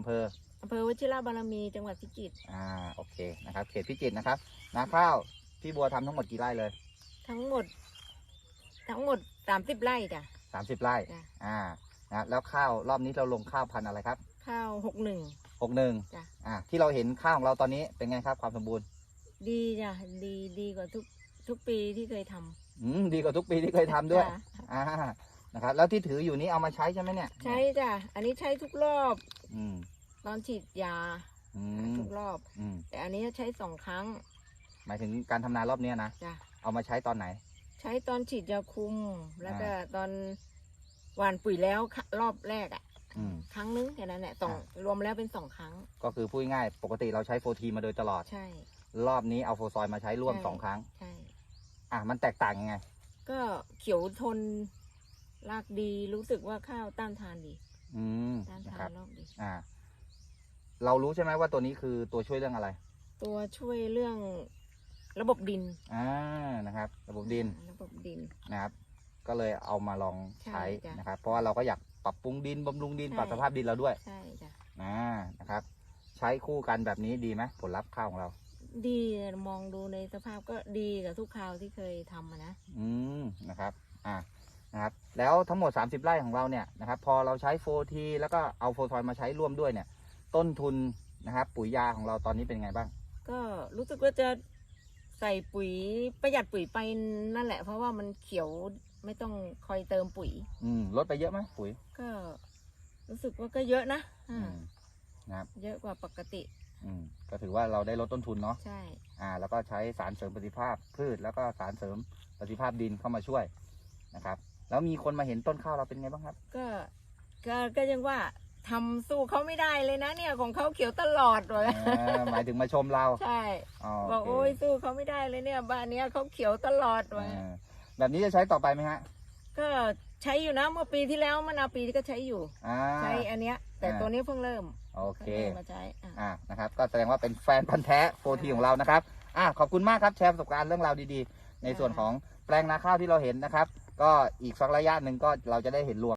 อำเภออำเภอวชิระบารมีจังหวัดพิจิตรอ่าโอเคนะครับ เขตพิจิตรนะครับนาข้าวพี่บัวทำทั้งหมดกี่ไร่เลย ทั้งหมด ทั้งหมดสามสิบไร่จ้ะ 30 ไร่จ้ะ อ่านะแล้วข้าวรอบนี้เราลงข้าวพันธุ์อะไรครับข้าวหกหนึ่งหกหนึ่งจ้ะ อ่าที่เราเห็นข้าวของเราตอนนี้เป็นไงครับความสมบูรณ์ดีจ้ะดีดีกว่าทุกทุกปีที่เคยทำอืมดีกว่าทุกปีที่เคยทำด้วย จ้ะอ่า นะครับแล้วที่ถืออยู่นี้เอามาใช้ใช่ไหมเนี่ยใช้จ้ะอันนี้ใช้ทุกรอบอืมตอนฉีดยาอืมทุกรอบ อืมแต่อันนี้ใช้สองครั้ง หมายถึงการทำนารอบเนี้ยนะจ้ะ เอามาใช้ตอนไหน ใช้ตอนฉีดยาคุม แล้วก็อ่าตอนหว่านปุ๋ยแล้วค่ะรอบแรกอะอืม ครั้งนึงแค่นั้นแหละสองอ่รวมแล้วเป็นสองครั้ง ก็คือพูดง่ายๆปกติเราใช้โฟทีมาโดยตลอด ใช่ รอบนี้เอาโฟซอยมาใช้ร่วมใช่ สองครั้ง ใช่ อะมันแตกต่างยังไง ก็เขียวทน รากดีรู้สึกว่าข้าวต้านทานดีอืมต้านนะทาครันบรอบดี อ่า เรารู้ใช่ไหมว่าตัวนี้คือตัวช่วยเรื่องอะไร ตัวช่วยเรื่องระบบดินอ่า นะครับ ระบบดินระบบดิน นะครับ ก็เลยเอามาลองใช้ใช่จ้ะนะครับ เพราะว่าเราก็อยากปรับปรุงดินบำรุงดินใช่ ปรับสภาพดินเราด้วย ใช่จ้ะอ่า นะครับ ใช้คู่กันแบบนี้ดีไหมผลลัพธ์ข้าวของเรา ดีมองดูในสภาพก็ดีกับทุกคราวที่เคยทำอะนะ อืม นะครับ อ่า นะครับแล้วทั้งหมด 30 ไร่ของเราเนี่ยนะครับพอเราใช้โฟทีแล้วก็เอาโฟทอยมาใช้ร่วมด้วยเนี่ย ต้นทุนนะครับปุ๋ยยาของเราตอนนี้เป็นไงบ้าง ก็รู้สึกว่าจะใส่ปุ๋ยประหยัดปุ๋ยไปนั่นแหละ เพราะว่ามันเขียวไม่ต้องคอยเติมปุ๋ย อืมลดไปเยอะไหมปุ๋ย ก็ รู้สึกว่าก็เยอะนะอือ่ามนะครับ เยอะกว่าปกติ อืมก็ถือว่าเราได้ลดต้นทุนเนาะใช่ อ่า แล้วก็ใช้สารเสริมประสิทธิภาพพืชแล้วก็สารเสริมประสิทธิภาพดินเข้ามาช่วยนะครับ แล้วมีคนมาเห็นต้นข้าวเราเป็นไงบ้างครับ ก็ก็ก็ยังว่าทำสู้เขาไม่ได้เลยนะเนี่ยของเขาเขียวตลอดเลยอ่าหมายถึงมาชมเราใช่อ๋อบอกโอโอ้ยเคสู้เขาไม่ได้เลยเนี่ยบ้านเนี้ยเขาเขียวตลอดเลยอ่าแบบนี้จะใช้ต่อไปไหมฮะก็ใช้อยู่นะเมื่อปีที่แล้วมะนาวปีที่ก็ใช้อยู่ อ่า ใช้อันเนี้ย แต่อ่า ตัวนี้เพิ่งเริ่มโอเค พิ่งริ่มมาใช้อะ อ่านะครับก็แสดงว่าเป็นแฟนพันธ์แท้โฟทีของเรานะครับอ่าขอบคุณมากครับแชร์ประสบการณ์เรื่องราวดีๆ ในส่วนของแปลงนาข้าวที่เราเห็นนะครับ ก็อีกสักระยะหนึ่งก็เราจะได้เห็นรวง